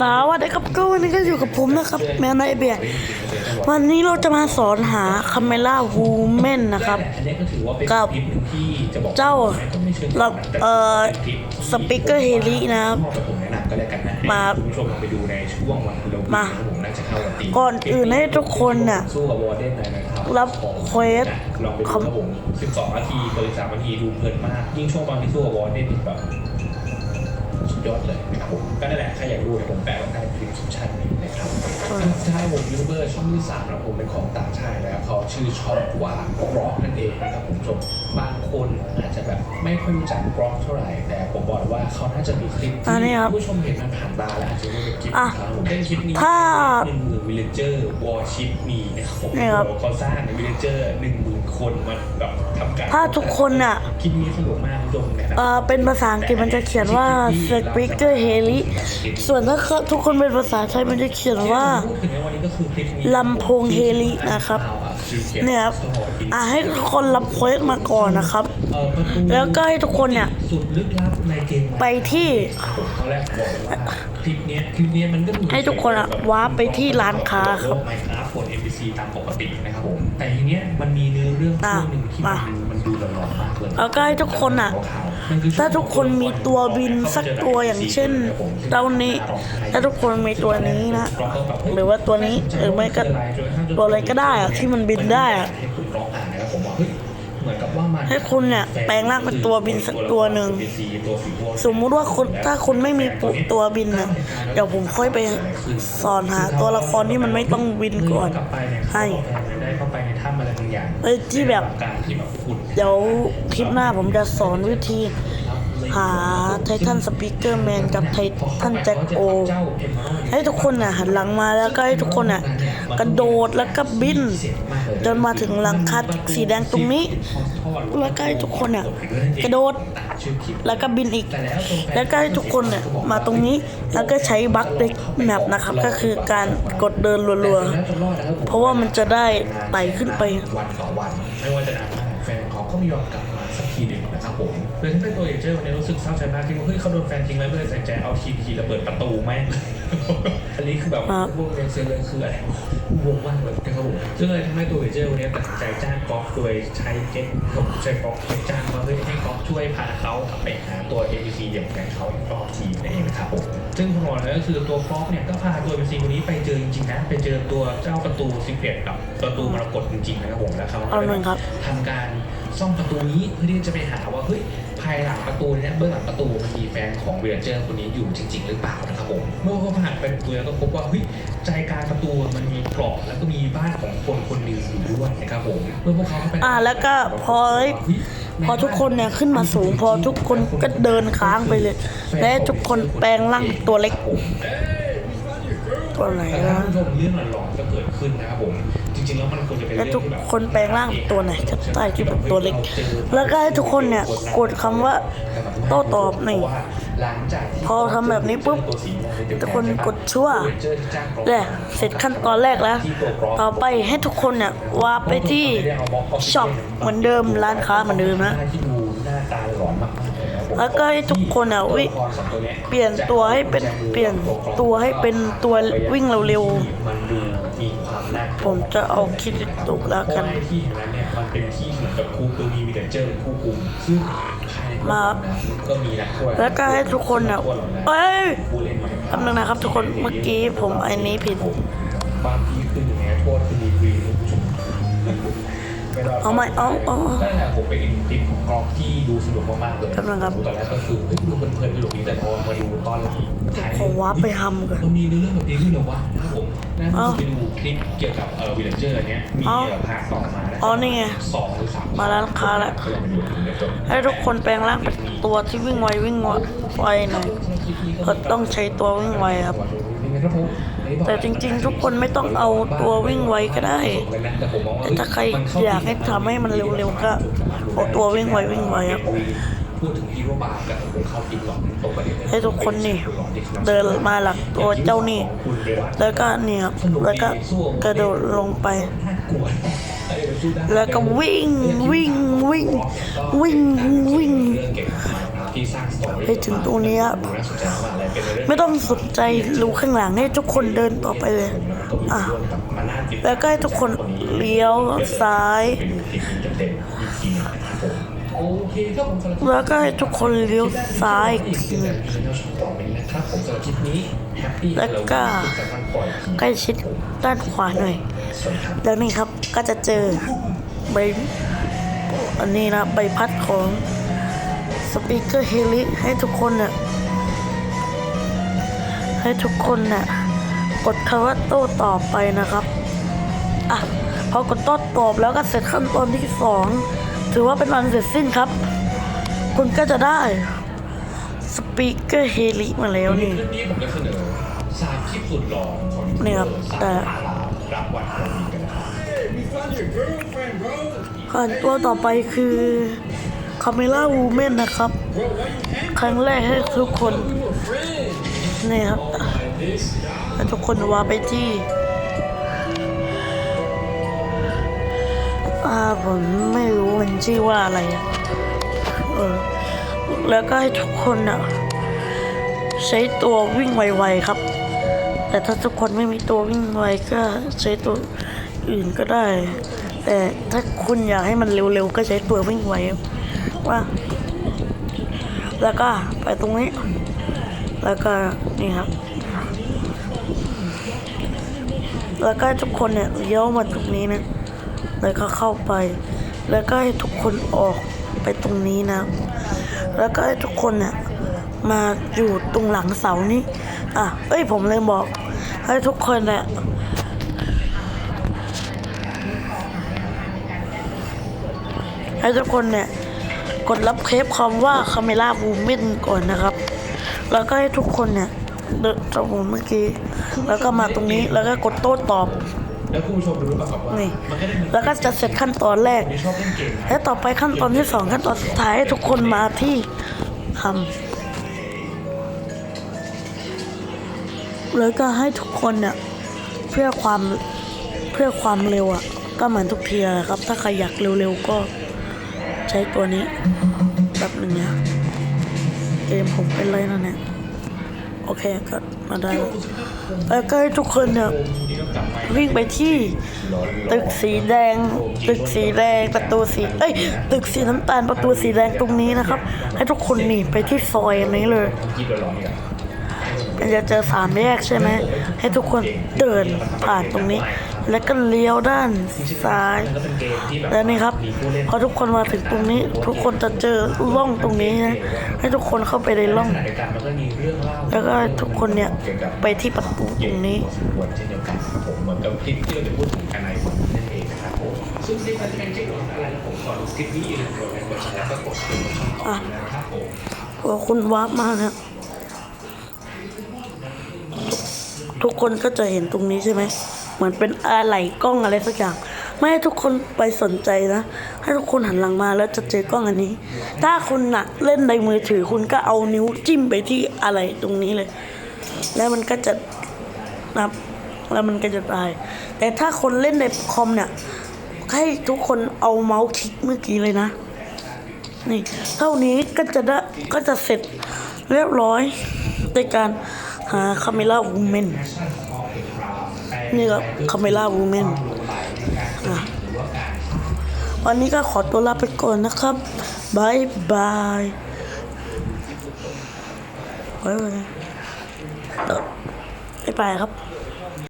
สวัสดีครับก็วันนี้ก็อยู่กับผมนะครับ แมนไนเบียร์วันนี้เราจะมาสอนหาคาเมล่าวูแมนนะครับอันนี้ก็ถือว่าเป็นกับคลิปหนึ่งที่จะบอกเจ้าก็ไม่เชิงเราเอ่อสปิเกอร์เฮลินะครับมอบกับผมแนะนำก็แล้วกันนะให้มาคุณผู้ชมลองไปดูในช่วงวันฮาโลวีนมานะครับผมน่าจะเข้าวันตีก่อนอื่นให้ทุกคนน่ะสู้กับวอร์เดนเลยนะครับรับเควสลองไปดูครับผม12นาทีเปิด3นาทีดูเพลินมากยิ่งช่วงตอนที่สู้กับวอร์เดนนี่แบบสุด ยอดเลยนะครับผมก็นั่นแหละใครอยากดูเดี๋ยวผมแปะไว้ใต้คลิปชั่นนี้ ใช่ผมยูทูบเบอร์ช่องที่สามนะผมเป็นของต่างชาติแล้วเขาชื่อช็อปวางกรอกนั่นเองนะครับผมชมบางคนอาจจะแบบไม่ค่อยรู้จักกรอกเท่าไหร่แต่ผมบอกเลยว่าเขาน่าจะมีคลิปอันนี้ที่ครับผู้ชมเห็นมันผ่านตาแล้วอาจจะไม่เป็นคลิปอะของเขาผมเป็นคลิปนี้ถ้าหนึ่งหมื่นวิลเลเจอร์วอร์ชิปมีนะครับผมนี่ครับเขาสร้างวิลเลเจอร์หนึ่งหมื่นคนมาแบบทำการถ้าทุกคนน่ะคลิปนี้สนุกมากคุณผู้ชมแนะนำเอ่อเป็นภาษาอังกฤษมันจะเขียนว่า Speaker Heli ส่วนถ้าทุกคนเป็นภาษาไทยมันจะเขียนว่าพูดถึงในวันนี้ก็คือคลิปนี้ลำโพงเฮลินะครับเนี่ยครับอะให้ทุกคนรับเควสมาก่อนนะครับเอ่อประตูแล้วก็ให้ทุกคนเนี่ยสุดลึกลับในเกมไปที่ผมตอนแรกบอกเลยว่าคลิปเนี้ยคลิปเนี้ยมันก็ดูให้ทุกคนอะว้าร์ปไปที่ร้านค้าครับไมค์ครับผล NPC ตามปกตินะครับผมแต่ทีเนี้ยมันมีเนื้อเรื่องอะช่วงหนึ่งที่มันมาดูมันดูหลอนๆมากเลยแล้วก็ให้ทุกคนอะมันคือช่วง ถ้าทุกคนมีตัวบินสักตัวอย่างเช่นเจ้านี้ ถ้าทุกคนมีตัวนี้นะ หรือว่าตัวนี้หรือไม่ก็ตัวอะไรก็ได้อะที่มันบินได้อะให้คุณลองอ่านนะครับผมว่าเฮ้ยเหมือนกับว่ามันให้คุณเนี่ยแปลงร่างเป็นตัวบินสักตัวหนึ่งสมมุติว่าคุณถ้าคุณไม่มีปุตัวบินนะเดี๋ยวผมค่อยไปสอนหาตัวละครที่มันไม่ต้องบินก่อนกลับไปเนี่ยให้ได้เข้าไปในถ้ำอะไรบางอย่างเอ้ยที่แบบ เดี๋ยวคลิปหน้าผมจะสอนวิธีหาไททันสปีกเกอร์แมนกับไททันแจ็คโอ ให้ทุกคนน่ะหันหลังมาแล้วก็ให้ทุกคนน่ะกระโดดแล้วก็บิน จนมาถึงหลังคาสีแดงตรงนี้ แล้วก็ให้ทุกคนเนี่ยกระโดดแล้วก็บินอีก แล้วก็ให้ทุกคนเนี่ยมาตรงนี้แล้วก็ใช้บัคเด็กแมปนะครับ ก็คือการกดเดินรัวๆ เพราะว่ามันจะได้ไต่ขึ้นไปวันต่อวันไม่ว่าจะ ก็ไม่ยอมกลับมาสักทีหนึ่งนะครับผมโดยที่เป็นตัวเอเจอร์วันนี้รู้สึกเศร้าใจมากที่ว่าเฮ้ยเขาโดนแฟนทิ้งแล้วเพื่อนใส่ใจเอาทีพีระเบิดประตูแม่งอันนี้คือแบบครับพวกเรนเซอร์เลยคืออะไรงงมากเลยนะครับผมซึ่งเลยทำให้ตัวเอเจอร์วันนี้ตัดสินใจจ้างกอล์ฟโดยใช้เก็ตผมใช้กอล์ฟให้จ้างมาเพื่อให้กอล์ฟช่วยพาเขาไปหาตัว ABC เดี่ยวแฟนเขาอีกรอบทีนั่นเองนะครับผมซึ่งพอแล้วก็คือตัวกอล์ฟเนี่ยก็พาตัว ABC คนนี้ไปเจอจริงๆนะไปเจอตัวเจ้าประตูซิเกตกับประตูมรกตจริงๆนะครับผมแล้วเขาเอาหนึ่งครับทำการ ซ่อมประตูนี้เพื่อที่จะไปหาว่าเฮ้ยภายหลังประตูเนี่ยเบื้องหลังประตูมันมีแฟนของเวียเจอร์คนนี้อยู่จริง ๆ หรือเปล่านะครับผมเมื่อเขาผ่านไปประตูแล้วก็พบว่าเฮ้ยใจกลางประตูมันมีปลอกแล้วก็มีบ้านของคนคนหนึ่งอยู่ด้วยนะครับผมเมื่อพวกเขาเข้าไปอ่าแล้วก็พอพอทุกคนเนี่ยขึ้นมาสูง พอทุกคนก็เดินค้างไปเลย และให้ทุกคนแปลงร่างเป็นตัวเล็กตัวไหนแต่ท่านนะผู้ชมเรื่องหลอนๆก็เกิดขึ้นนะครับผมจ ริงๆแล้วมันควรจะเป็นและเรื่องทุกที่แบบคนแปลงร่างเป็นตัวไหนก็ได้ที่เป็นตัวเล็ก แล้วก็ให้ทุกคนเนี่ยกดคำว่าโต้ตอบหนึ่งหลังจากที่พอทำแบบนี้ปุ๊บทุกคนกดชั่วเนี่ยเสร็จขั้นตอนแรกแล้ว ต่อไปให้ทุกคนเนี่ยวาร์ปไปที่ช็อปเหมือนเดิมร้านค้าเหมือนเดิมนะที่ดูหน้าตาหลอนมากๆเลยนะผมแล้วก็ให้ทุกคนอะวิตัวละครสองตัวนี้เปลี่ยนตัวให้เป็นเปลี่ยนตัวให้เป็นตัววิ่งเร็วมันดู มีความน่ากลัวผมจะเอาคิดตุกแล้วกันเพราะว่าที่แห่งนั้นเนี่ยมันเป็นที่เหมือนกับคุกโดยมีวิลเลเจอร์เป็นผู้คุมซึ่งภายในคุกมานั้นก็มีนักโทษแล้วก็ให้ทุกคนเนี่ยเอ้ยผู้เล่นมาแป๊บนึงนะครับทุกคนเมื่อกี้ผมไอ้นี้ผิดความพีคคืออย่างเงี้ยโทษคือดีกรีคุณผู้ชม ไม่รดเอาใหม่เอาเอา ตั้งแต่ผมไปเห็นคลิปของกรอกที่ดูสนุกมากๆเลยแป๊บนึงครับตอนแรกก็คือเฮ้ยดูเพลินๆสนุกดีแต่พอมาดูตอนหลังท้ายขอวาร์ปไปทำก่อน มันมีเรื่องแบบนี้ด้วยเหรอวะนะครับผมน่าเอ้าจะไปดูคลิปเกี่ยวกับเอ่อวิลเลเจอร์เนี้ยมีเอ้าเอ่อภาคต่อมาแล้วอ๋อนี่ไง สองหรือสามมาร้านค้าแล้วก็ลองไปดูถึงเดี๋ยวจบให้ทุกคนแปลงร่างเป็นตัวที่วิ่งไววิ่งไวหน่อยก็ต้องใช้ตัววิ่งไวครับ แต่จริงๆ ทุกคนไม่ต้องเอาตัววิ่งไวก็ได้ แต่ถ้าใครอยากให้ทำให้มันเร็วๆก็เอาตัววิ่งไววิ่งไวครับพูดถึงฮีโร่บาร์กับเข้าทีมหลอนตรงประเด็นให้ทุกคนนี่ เดินมาหลักตัวเจ้านี่ แล้วก็เนี่ยครับแล้วก็กระโดดลงไป แล้วก็วิ่งวิ่งวิ่งวิ่งวิ่ง เรื่องเกี่ยวกับที่สร้างสตอรี่ไปถึงตรงนี้อะดูน่าสนใจมากเลยเป็นเรื่องไม่ต้องสนใจรู้ข้างหลังให้ทุกคนเดินต่อไปเลยอะแล้วก็ให้ทุกคนเลี้ยวซ้ายไปดูคลิปนี้เต็มๆอีกทีหนึงนะครับผมโอเคครับผมสำหรับแล้วก็ให้ทุกคนเลี้ยวซ้ายอีกทีหนึงนะครับผมสำหรับคลิปนี้แฮปปี้แล้วก็ใกล้ชิดด้านขวาหน่อยสวัสดีครับแล้วนี่ครับก็จะเจอใบอันนี้นะใบพัดของส ปีกเกอร์เฮลิให้ทุกคนเนี่ยให้ทุกคนเนี่ยกดคำว่าโต้ตอบไปนะครับอะพอกดโต้ตอบแล้วก็เสร็จขั้นตอนที่สองถือว่าเป็นอันเสร็จสิ้นครับ คุณก็จะได้สปีกเกอร์เฮลิมาแล้วนี่คลิปนี้ผมจะเสนอสามคลิปสุดหล่อของนี่ครับแต่รับวันฮาโลวีนกันนะครับผ่านตัวต่อไปคือาเมล่าวูแมนนะครับ ครั้งแรกให้ทุกคนนี่ครับให้ทุกคนวาไปที่อาผมไม่รู้มันชื่อว่าอะไรเออแล้วก็ให้ทุกคนอะ ใช้ตัววิ่งไวๆครับ แต่ถ้าทุกคนไม่มีตัววิ่งไวก็ใช้ตัวอื่นก็ได้ แต่ถ้าคุณอยากให้มันเร็วๆก็ใช้ตัววิ่งไว ว่า แล้วก็ไปตรงนี้ แล้วก็นี่ครับ แล้วก็ให้ทุกคนเนี่ยเลี้ยวมาตรงนี้นะ แล้วก็เข้าไป แล้วก็ให้ทุกคนออกไปตรงนี้นะ แล้วก็ให้ทุกคนเนี่ยมาอยู่ตรงหลังเสานี้ อะ เอ้ยผมเลยบอก ให้ทุกคนเนี่ยให้ทุกคนเนี่ย กดรับเคปคำว่าคาเมล่าบูมเมนก่อนนะครับ แล้วก็ให้ทุกคนเนี่ยเดินตรงเมื่อกี้ แล้วก็มาตรงนี้แล้วก็กดโต้ตอบแล้วคุณผู้ชมรู้หรือเปล่าครับว่านี่แล้วก็จะเสร็จขั้นตอนแรกคนที่ชอบเล่นเกมและต่อไปขั้นตอนที่สองขั้นตอนสุดท้ายให้ทุกคนมาที่ทำแล้วก็ให้ทุกคนเนี่ยเพื่อความเพื่อความเร็วอะก็เหมือนทุกทีอะครับ ถ้าใครอยากเร็วๆก็ ใช้ตัวนี้แบบหนึ่งนี่ยเกมผมเป็นไรนั่นเนี่ยโอเคก็มาได้แล้วก็ให้ทุกคนเนี่ยวิ่งไปที่ตึกสีแดง ตึกสีแดงประตูสีเอ้ยตึกสีน้ำตาลประตูสีแดงตรงนี้นะครับ ให้ทุกคนหนีไปที่ซอยอันนี้เลยคิดร้อนๆเนี่ยมันจะเจอสามแยกใช่ไหมให้ทุกคนเดินผ่านตรงนี้ แล้วก็เลี้ยวด้านซ้ายมันก็เป็นเกมที่แบบแล้วนี่ครับมีผู้เล่นพอทุกคนมาถึงตรงนี้ ทุกคนจะเจอร่องตรงนี้นะให้ทุกคนเข้าไปในร่องขณะเดียวกันมันก็มีเรื่องเล่าแล้วก็ให้ทุกคนเนี่ยกี่วกับไปที่ประตูตรงนี้พอสมควรเช่นเดียวกันครับผมเหมือนกับคลิปที่เราจะพูดถึงกันในวันนี้นั่นเองนะครับผมซึ่งคลิปมันจะเป็นคลิปของอะไรนะผมก่อนคลิปนี้อย่าลืมกดไลค์กดแชร์แล้วก็กดติดตามช่องต่อไปนะครับผมพอคุณวาร์ปมาเนี่ยทุกคนก็จะเห็นตรงนี้ใช่ไหม เหมือนเป็นอะไรกล้องอะไรสักอย่าง ไม่ให้ทุกคนไปสนใจนะ ให้ทุกคนหันหลังมาแล้วจะเจอกล้องอันนี้ ถ้าคุณน่ะเล่นในมือถือคุณก็เอานิ้วจิ้มไปที่อะไรตรงนี้เลย แล้วมันก็จะนับแล้วมันก็จะตาย แต่ถ้าคนเล่นในคอมเนี่ย ให้ทุกคนเอาเมาส์คลิกเมื่อกี้เลยนะ นี่ เท่านี้ก็จะได้ก็จะเสร็จเรียบร้อยในการหาคาเมล่าวูแมน นี่ครับคาเมล่าวูแมนวันนี้ก็ขอตัวลาไปก่อนนะครับบายบายบายบายเอ่อบ๊ายบายครับ